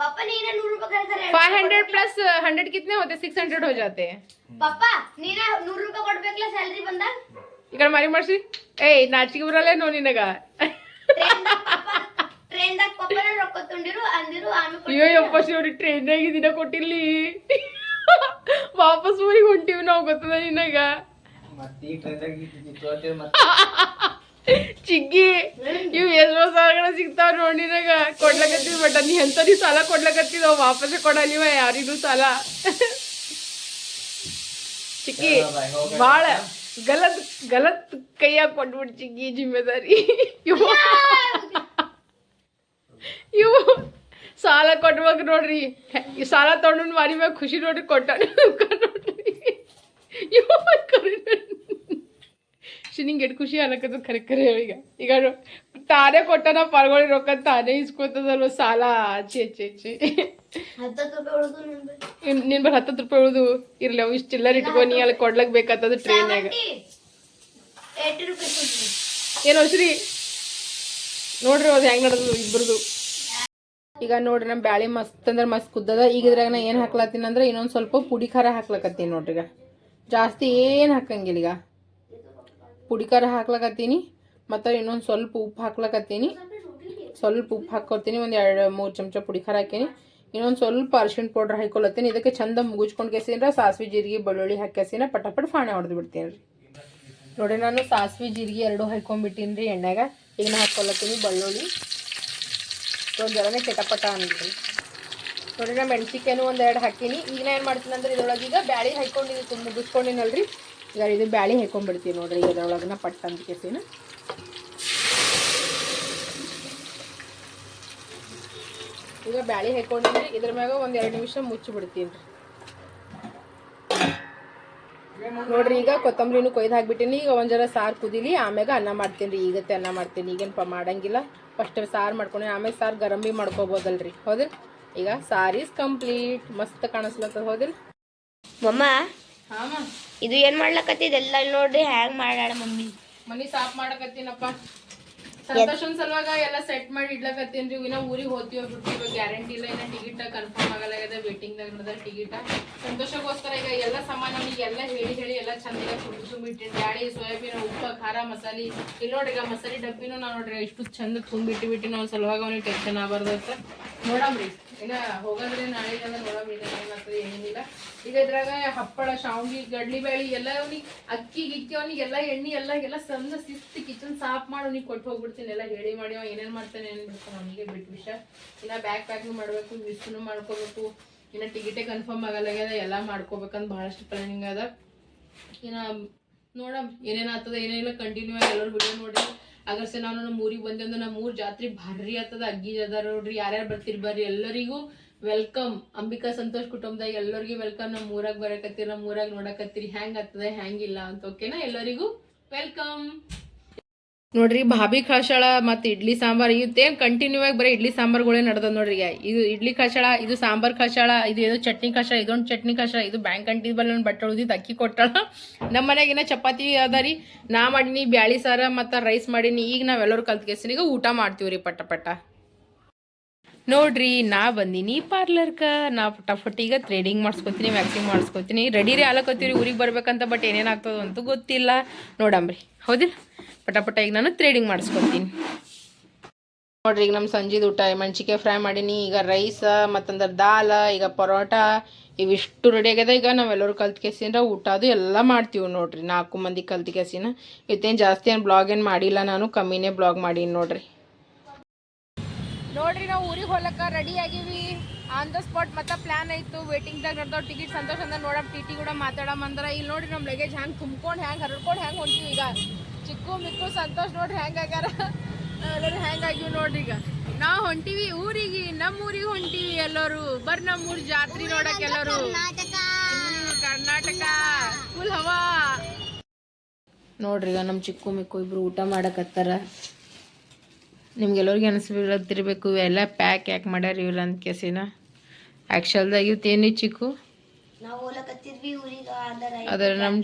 Speaker 2: पापा ನೀನೇ ನೂರು ರೂಪಾಯಿ ಕರೀತಾರೆ
Speaker 1: फाइव हंड्रेड प्लस हंड्रेड कितने होते सिक्स हंड्रेड हो जाते हैं
Speaker 2: ಪಪ್ಪ ನೀನೇ ನೂರು ರೂಪಾಯಿ ಕೊಡ್ಬೇಕಲ್ಲ ಸ್ಯಾಲ್ರಿ ಬಂದಾಗ
Speaker 1: ಈ ಕಡೆ ಮಾರಿ ಮಾಡ್ಸಿ ಏಯ್ ನಾಚಿಕೆ ಬರಲ್ಲ ನೋ ನಿನಗ
Speaker 2: ಟ್ರೈನ್ದಾಗ ಪಪ್ಪ ಟ್ರೈನ್ದಾಗ ಪಪ್ಪನ ರೊಕ್ಕ ತುಂಡಿರು ಅಂದಿರು ಆಮೇಲೆ
Speaker 1: ಅಯ್ಯೋ ಯಪ್ಪ ಶಿವ್ರಿ ಟ್ರೈನ್ನಾಗ ದಿನ ಕೊಟ್ಟಿರ್ಲಿ ವಾಪಸ್ ಊರಿಗೆ ಹೊಂಟಿವಿ ನಾವು ಗೊತ್ತದ ನಿನಗ ಚಿಗ್ಗಿ ಇವ್ ಎಷ್ಟೋ ಸಾಲಗಳ ಸಿಗ್ತಾವ ನೋಡಿ ನಿನಗ ಕೊಡ್ಲಕತ್ತಿದ್ ಬಟ್ ನೀ ಎಂತ ನೀ ಸಾಲ ಕೊಡ್ಲಕತ್ತಿದ? ವಾಪಸ್ ಕೊಡಲಿವ ಯಾರಿಗೂ ಸಾಲ. ಚಿಕ್ಕಿ ಬಾಳ ಗಲತ್ ಗಲತ್ ಕೈಯಾಗ ಕೊಟ್ಬಿಡ್ ಚಿಗ್ಗಿ ಜಿಮ್ಮೆದಾರಿ. ಇವ ಇವು ಸಾಲ ಕೊಟ್ಬೇಕು ನೋಡ್ರಿ. ಈ ಸಾಲ ತೊಗೊಂಡು ಮಾರಿ ಮ್ಯಾಗ ಖುಷಿ ನೋಡ್ರಿ ಕೊಟ್ಟ ನೋಡ್ರಿ. ನಿಂಗೆ ಎಷ್ಟು ಖುಷಿ ಅನ್ನಕತ್ತ ಖರೆ ಖರೆ ಈಗ ಈಗ ತಾನೇ ಕೊಟ್ಟನ ಪಾಲ್ಗೊಳಿ ರೊಕ್ಕ ತಾನೇ ಇಸ್ಕೊತದಲ್ವ ಸಾಲ ಆಚೆ ಚೇ ಚೇ
Speaker 2: ಹತ್ತತ್ತು ರೂಪಾಯಿ ಉಳಿದು ನಿಂದು.
Speaker 1: ಇನ್- ನಿನ್ ಬರ್ ಹತ್ತತ್ತು ರೂಪಾಯಿ ಉಳಿದು ಇರ್ಲಿ ಅವು ಇಷ್ಟು ಚಿಲ್ಲರ್ ಇಟ್ಕೊ ನೀ ಅಲ್ಲಿ ಕೊಡ್ಲಕ್ ಬೇಕಾಗ್ತದ ಟ್ರೈನ್ಯಾಗ ಏನೋ ಶ್ರೀ ನೋಡ್ರಿ ಅದು ಹೆಂಗ್ ನಡೆದು ಇಬ್ರದು ಈಗ ನೋಡ್ರಿ ನಮ್ಮ ಬ್ಯಾಳಿ ಮಸ್ತ್ ಅಂದ್ರೆ ಮಸ್ತ್ ಕುದ್ದದ. ಈಗ ಇದ್ರಾಗ ನಾ ಏನು ಹಾಕ್ಲತ್ತೀನಿ ಅಂದ್ರೆ ಇನ್ನೊಂದು ಸ್ವಲ್ಪ ಪುಡಿ ಖಾರ ಹಾಕ್ಲಕತ್ತೀನಿ ನೋಡ್ರಿ ಈಗ ಜಾಸ್ತಿ ಏನು ಹಾಕಂಗಿಲ್ಲ ಈಗ. ಪುಡಿ ಖಾರ ಹಾಕ್ಲಕತ್ತೀನಿ, ಮತ್ತು ಇನ್ನೊಂದು ಸ್ವಲ್ಪ ಉಪ್ಪು ಹಾಕ್ಲಕತ್ತೀನಿ. ಸ್ವಲ್ಪ ಉಪ್ಪು ಹಾಕ್ಕೊತೀನಿ ಒಂದು ಎರಡು ಮೂರು ಚಮಚ ಪುಡಿ ಖಾರ ಹಾಕೀನಿ. ಇನ್ನೊಂದು ಸ್ವಲ್ಪ ಅರ್ಶಿನ ಪೌಡ್ರ್ ಹಾಕೊಳತ್ತೀನಿ ಇದಕ್ಕೆ ಚಂದ ಮುಗಿಸ್ಕೊಂಡು ಕೇಸಿನ ಸಾಸಿವೆ, ಜೀರಿಗೆ, ಬೆಳ್ಳುಳ್ಳಿ ಹಾಕ್ಯಾಸಿನ ಪಟ ಪಟ ಫಾಣೆ ಹೊಡೆದು ಬಿಡ್ತೀನಿ ರೀ ನೋಡಿ ನಾನು ಸಾಸಿವೆ, ಜೀರಿಗೆ ಎರಡು ಹಾಕೊಂಡ್ಬಿಟ್ಟಿನಿ ರೀ ಎಣ್ಣೆಗೆ ಈಗ ನಾ ಹಾಕ್ಕೊಳತ್ತೀನಿ ಬೆಳ್ಳುಳ್ಳಿ. ಒಂದು ಜರನೇ ಚಟಪಟ ಅನ್ರಿ ನೋಡ್ರಿ ನಾ ಮೆಣಸಿಕಾಯಿನೂ ಒಂದು ಎರಡು ಹಾಕೀನಿ. ಈಗ ನಾ ಏನು ಮಾಡ್ತೀನಿ ಅಂದ್ರೆ ಇದ್ರೊಳಗೆ ಈಗ ಬ್ಯಾಳಿ ಹಾಕೊಂಡಿದ್ದು ತುಂಬ ಮುಗಿಸ್ಕೊಂಡಿನಲ್ರಿ ಈಗ ಇದು ಬ್ಯಾಳಿ ಹಾಕೊಂಡ್ಬಿಡ್ತೀನಿ ನೋಡಿರಿ ಈಗ ನಾ ಪಟ್ ಅಂತ ಈಗ ಬ್ಯಾಳಿ ಹಾಕೊಂಡಿದ್ರಿ ಇದ್ರ ಮ್ಯಾಗ ಒಂದು ಎರಡು ನಿಮಿಷ ಮುಚ್ಚಿ ಬಿಡ್ತೀನಿ ನೋಡ್ರಿ, ಈಗ ಕೊತ್ತಂಬರಿನೂ ಕೊಯ್ದು ಹಾಕ್ಬಿಟ್ಟಿನಿ. ಈಗ ಒಂದು ಸಾರು ಕುದಿಲಿ, ಆಮ್ಯಾಗ ಅನ್ನ ಮಾಡ್ತೀನಿ ರೀ. ಈಗತ್ತೆ ಅನ್ನ ಮಾಡ್ತೀನಿ. ಈಗೇನು ಮಾಡಂಗಿಲ್ಲ. ಫಸ್ಟ್ ಸಾರು ಮಾಡ್ಕೊಂಡು ಆಮೇಲೆ ಸಾರು ಗರಂಬಿ ಮಾಡ್ಕೋಬೋದಲ್ರಿ. ಹೌದಿಲ್ಲ ಈಗ ಸಾರೀಸ್ ಕಂಪ್ಲೀಟ್. ಮಸ್ತ್ ಕಾಣಿಸ್ಲತ್ತದ ಹೌದಿಲ್ಲ
Speaker 2: ಮಮ್ಮ ಇದು ಏನ್ ಮಾಡ್ಲಕತ್ತಿದೆಲ್ಲ ನೋಡ್ರಿ ಹ್ಯಾಂಗ್ ಮಾಡ್ಯಾಳ ಮಮ್ಮಿ.
Speaker 1: ಮನಿ ಸಾಫ್ ಮಾಡಕತ್ತೀನಪ್ಪ. ಸಂತೋಷನ್ ಸಲುವಾಗ ಎಲ್ಲ ಸೆಟ್ ಮಾಡಿ ಇಡ್ಲಕತ್ತೀನಿ ಇನ್ನ ಊರಿಗೆ ಹೋಗ್ತೀವಿ ಬಿಡ್ತೀವಿ ಗ್ಯಾರಂಟಿ ಇಲ್ಲ ಇನ್ನ ಟಿಕೆಟ್ ಕನ್ಫರ್ಮ್ ಆಗಲ್ಲ ವೇಟಿಂಗ್ ದಾಗ ಟಿಕೆಟ್ ಸಂತೋಷಕ್ಕೋಸ್ಕರ ಈಗ ಎಲ್ಲ ಸಾಮಾನು ಅವನಿಗೆ ಎಲ್ಲ ಹೇಳಿ ಹೇಳಿ ಎಲ್ಲ ಚಂದ ತುಂಬಿ ತುಂಬಿಟ್ಟಿನಿ. ಬ್ಯಾಳಿ ಸೋಯಾಬೀನ್ ಉಪ್ಪು ಖಾರ ಮಸಾಲಿ. ಇಲ್ಲಿ ನೋಡ್ರಿ ಈಗ ಮಸಾಲೆ ಡಬ್ಬಿನೂ ನಾವು ನೋಡ್ರಿ ಇಷ್ಟು ಚಂದ ತುಂಬಿಟ್ಟು ಬಿಟ್ಟು ನಾವು ಸಲುವಾಗ ಅವನಿಗೆ ಟೆನ್ಷನ್ ಆಗಬಾರ್ದು ಅಂತ. ನೋಡಮ್ರಿ. ಇನ್ನ ಹೋಗಂದ್ರೆ ನಾಳೆ ನೋಡಮ್ ಇನ್ನ ಏನಾಗ್ತದೆ ಏನಿಲ್ಲ. ಈಗ ಇದ್ರಾಗ ಹಪ್ಪಳ, ಶಾವ್ಗಿ, ಗಡ್ಲಿ ಬ್ಯಾಳಿ ಎಲ್ಲ ಅವ್ನಿಗೆ ಅಕ್ಕಿ, ಗಿಕ್ಕಿ ಅವ್ನಿಗೆ ಎಲ್ಲ ಎಣ್ಣೆ, ಎಲ್ಲ ಎಲ್ಲ ಸಂದ ಶಿಸ್ತು ಕಿಚನ್ ಸಾಫ್ ಮಾಡಿ ಅವ್ನಿಗೆ ಕೊಟ್ಟು ಹೋಗ್ಬಿಡ್ತೀನಿ, ಎಲ್ಲ ಹೇಳಿ ಮಾಡಿ, ಅವ ಏನೇನ್ ಮಾಡ್ತಾನೆ ಏನು ಬಿಡ್ತಾನೆ ಅವನಿಗೆ ಬಿಟ್ಟು. ವಿಷಯ ಇನ್ನ ಬ್ಯಾಗ್ ಪ್ಯಾಕ್ನು ಮಾಡಬೇಕು ಮಿಸ್ನು ಮಾಡ್ಕೋಬೇಕು. ಇನ್ನ ಟಿಕೆಟೇ ಕನ್ಫರ್ಮ್ ಆಗಲ್ಲಾಗ್ಯದ, ಎಲ್ಲ ಮಾಡ್ಕೋಬೇಕಂತ ಬಹಳಷ್ಟು ಪ್ಲಾನಿಂಗ್ ಅದ. ಇನ್ನ ನೋಡಮ್, ಏನೇನು ಆಗ್ತದ ಏನೇನಿಲ್ಲ ಕಂಟಿನ್ಯೂ ಆಗಿ ಎಲ್ಲರೂ ವಿಡಿಯೋ ನೋಡ್ರಿ ಅಗರ್ಸೆ ನಾನು ನಮ್ಮ ಊರಿಗೆ ಬಂದೆ ಅಂದ್ರೆ ನಮ್ಮ ಊರ್ ಜಾತ್ರೆ ಭಾರಿ ಆಗ್ತದ. ಅಗ್ಗಿ ಅದಾರ ನೋಡ್ರಿ, ಯಾರ್ಯಾರು ಬರ್ತೀರಿ ಬರ್ರಿ, ಎಲ್ಲರಿಗೂ ವೆಲ್ಕಮ್ ಅಂಬಿಕಾ ಸಂತೋಷ್ ಕುಟುಂಬದಾಗ ಎಲ್ಲರಿಗೂ ವೆಲ್ಕಮ್ ನಮ್ಮ ಊರಾಗ ಬರಕತ್ತೀರಿ ನಮ್ಮ ಊರಾಗ ನೋಡಕತ್ತೀರಿ. ಹೆಂಗ್ ಆಗ್ತದೆ ಹ್ಯಾಂಗಿಲ್ಲ ಅಂತ ಓಕೆನಾ ಎಲ್ಲರಿಗೂ ವೆಲ್ಕಮ್ ನೋಡ್ರಿ, ಭಾಬಿ ಕಾಶಾಳ ಮತ್ತು ಇಡ್ಲಿ ಸಾಂಬಾರ್ ಇವತ್ತೇನು ಕಂಟಿನ್ಯೂ ಆಗಿ ಬರೀ ಇಡ್ಲಿ ಸಾಂಬಾರ್ಗಳೇ ನಡೆದ ನೋಡ್ರಿ ಇದು ಇಡ್ಲಿ ಕಾಶಾಳ ಇದು ಸಾಂಬಾರ್ ಕಾಶಾಳ ಇದು ಏನೋ ಚಟ್ನಿ ಕಾಶಾಳ ಇದೊಂದು ಚಟ್ನಿ ಕಾಶಾಳ ಇದು ಬ್ಯಾಂಕ್ ಅಂಟಿ ಬಲ್ಲ ನನ್ನ ಬಟ್ಟೆ ಉಳಿದಿದ್ದು ಅಕ್ಕಿ ಕೊಟ್ಟಾಳ. ನಮ್ಮ ಮನೆಗಿನ ಚಪಾತಿ ಅದ ರೀ, ನಾ ಮಾಡೀನಿ, ಬ್ಯಾಳಿ ಸಾರ ಮತ್ತು ರೈಸ್ ಮಾಡೀನಿ, ಈಗ ನಾವೆಲ್ಲರೂ ಕಲ್ತ್ಕೇಸಿನ ಊಟ ಮಾಡ್ತೀವಿ ರೀ ಪಟ್ಟ ಪಟ್ಟ. ನೋಡ್ರಿ, ನಾ ಬಂದೀನಿ ಪಾರ್ಲರ್ಕ ನಾ ಫಟಾಫಟ್ ಈಗ ಥ್ರೆಡಿಂಗ್ ಮಾಡಿಸ್ಕೊತೀನಿ ವ್ಯಾಕ್ಸಿಂಗ್ ಮಾಡಿಸ್ಕೊತೀನಿ. ರೆಡಿ ರೀ ಆಲಕತ್ತೀವಿ ಊರಿಗೆ ಬರ್ಬೇಕಂತ ಬಟ್ ಏನೇನು ಆಗ್ತದೆ ಅಂತೂ ಗೊತ್ತಿಲ್ಲ. ನೋಡಂಬ್ರಿ ಹೌದಿಲ್ಲ? ಪಟಾಪಟ ಈಗ ನಾನು ಥ್ರೆಡಿಂಗ್ ಮಾಡಿಸ್ಕೊತೀನಿ. ನೋಡ್ರಿ, ಈಗ ನಮ್ಮ ಸಂಜೆದು ಊಟ ಮೆಣಸಿಕಾಯಿ ಫ್ರೈ ಮಾಡೀನಿ. ಈಗ ರೈಸ ಮತ್ತಂದ್ರೆ ದಾಲ, ಈಗ ಪರೋಟ. ಇವಿಷ್ಟು ರೆಡಿ ಆಗ್ಯದ. ಈಗ ನಾವೆಲ್ಲರೂ ಕಲ್ತ್ಕೇಸಿಂದ್ರ ಊಟ ಅದು ಎಲ್ಲ ಮಾಡ್ತೀವಿ ನೋಡ್ರಿ. ನಾಲ್ಕು ಮಂದಿ ಕಲ್ತ್ಕೇಸಿನ ಇವತ್ತೇನು ಜಾಸ್ತಿ ಏನು ಬ್ಲಾಗ್ ಏನು ಮಾಡಿಲ್ಲ ನಾನು, ಕಮ್ಮಿನೇ ಬ್ಲಾಗ್ ಮಾಡೀನಿ ನೋಡ್ರಿ. ನೋಡ್ರಿ ನಾವು ಊರಿಗೆ ಹೋಗ್ಲಕ್ಕ ರೆಡಿ ಆಗೀವಿ. ಆನ್ ದ ಸ್ಪಾಟ್ ಮತ್ತೆ ಪ್ಲಾನ್ ಆಯ್ತು. ವೇಟಿಂಗ್ದಾಗ ನಡ್ದಾವ್ ಟಿಕೆಟ್ ಸಂತೋಷ ಅಂದ್ರೆ ನೋಡಮ್ ಟಿ ಟಿ ಕೂಡ ಮಾತಾಡಮ್ ಅಂದ್ರೆ ಇಲ್ಲಿ ನೋಡ್ರಿ ನಮ್ಮ ಲಗೇಜ್ ಹ್ಯಾಂಗೆ ತುಂಬ್ಕೊಂಡು ಹ್ಯಾಂಗ್ ಹರಡ್ಕೊಂಡು ಹ್ಯಾಂಗ್ ಹೊಂಟೀವಿ ಈಗ. ಚಿಕ್ಕು ಮಿಕ್ಕು ಸಂತೋಷ್ ನೋಡ್ರಿ ಹೆಂಗೆ ಆಗ್ಯಾರ. ಎಲ್ಲರೂ ಹೆಂಗ್ ಆಗಿವಿ ನೋಡ್ರಿ ಈಗ. ನಾವು ಹೊಂಟಿವಿ ಊರಿಗೆ ನಮ್ಮ ಊರಿಗೆ ಹೊಂಟಿವಿ ಎಲ್ಲರೂ. ಬರ್ರಿ ನಮ್ಮ ಊರ್ ಜಾತ್ರೆ ನೋಡಕ್ಕೆ ಎಲ್ಲರೂ. ಕರ್ನಾಟಕ. ಫುಲ್ ಹವಾ. ನೋಡ್ರಿ ಈಗ ನಮ್ಮ ಚಿಕ್ಕು ಮಿಕ್ಕು ಇಬ್ರು ಊಟ ಮಾಡಕತ್ತಾರ. ನಿಮ್ಗೆಲ್ಲರಿಗೆ ಅನಿಸ್ಬಿಡತ್ತಿರ್ಬೇಕು ಇವೆಲ್ಲ ಪ್ಯಾಕ್ ಯಾಕೆ ಮಾಡ್ಯಾರ ಇವ್ರು ಅಂತ ಕೇಸಿನ. ಆ್ಯಕ್ಚುಲ್ದಾಗ ಇವತ್ತೇನು ಚಿಕ್ಕು?
Speaker 2: ಅದರ
Speaker 1: ನಮ್ಮ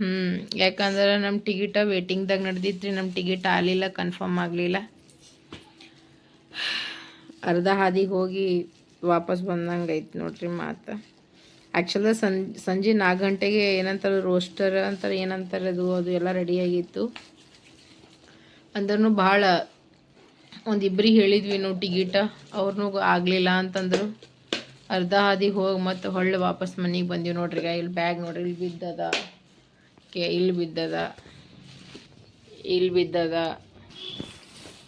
Speaker 1: ಹ್ಞೂ ಯಾಕಂದ್ರೆ ನಮ್ಮ ಟಿಕೆಟ ವೇಟಿಂಗ್ದಾಗ ನಡೆದಿತ್ತು ರೀ ನಮ್ಮ ಟಿಕೆಟ್ ಆಗಲಿಲ್ಲ ಕನ್ಫರ್ಮ್ ಆಗಲಿಲ್ಲ. ಅರ್ಧ ಹಾದಿಗೆ ಹೋಗಿ ವಾಪಸ್ ಬಂದಂಗೆ ಐತೆ ನೋಡ್ರಿ ಮಾತು. ಆ್ಯಕ್ಚುಲ್ದ ಸಂ ಸಂಜೆ ನಾಲ್ಕು ಗಂಟೆಗೆ ಏನಂತಾರೆ ರೋಸ್ಟರ್ ಅಂತಾರೆ ಏನಂತಾರೆ ಅದು ಅದು ಎಲ್ಲ ರೆಡಿಯಾಗಿತ್ತು ಅಂದ್ರೂ ಭಾಳ ಒಂದಿಬ್ರಿಗೆ ಹೇಳಿದ್ವಿ ನಾವು ಟಿಕೆಟ ಅವ್ರನ್ನೂ ಆಗಲಿಲ್ಲ ಅಂತಂದರು. ಅರ್ಧ ಹಾದಿ ಹೋಗಿ ಮತ್ತು ಹೊಳ್ಳಿ ವಾಪಸ್ ಮನೆಗೆ ಬಂದೀವಿ ನೋಡ್ರಿ ಇಲ್ಲಿ ಬ್ಯಾಗ್ ನೋಡ್ರಿ ಇಲ್ಲಿ ಬಿದ್ದದ. ಕೆ ಇಲ್ಲಿ ಬಿದ್ದದ. ಇಲ್ಲಿ ಬಿದ್ದದ.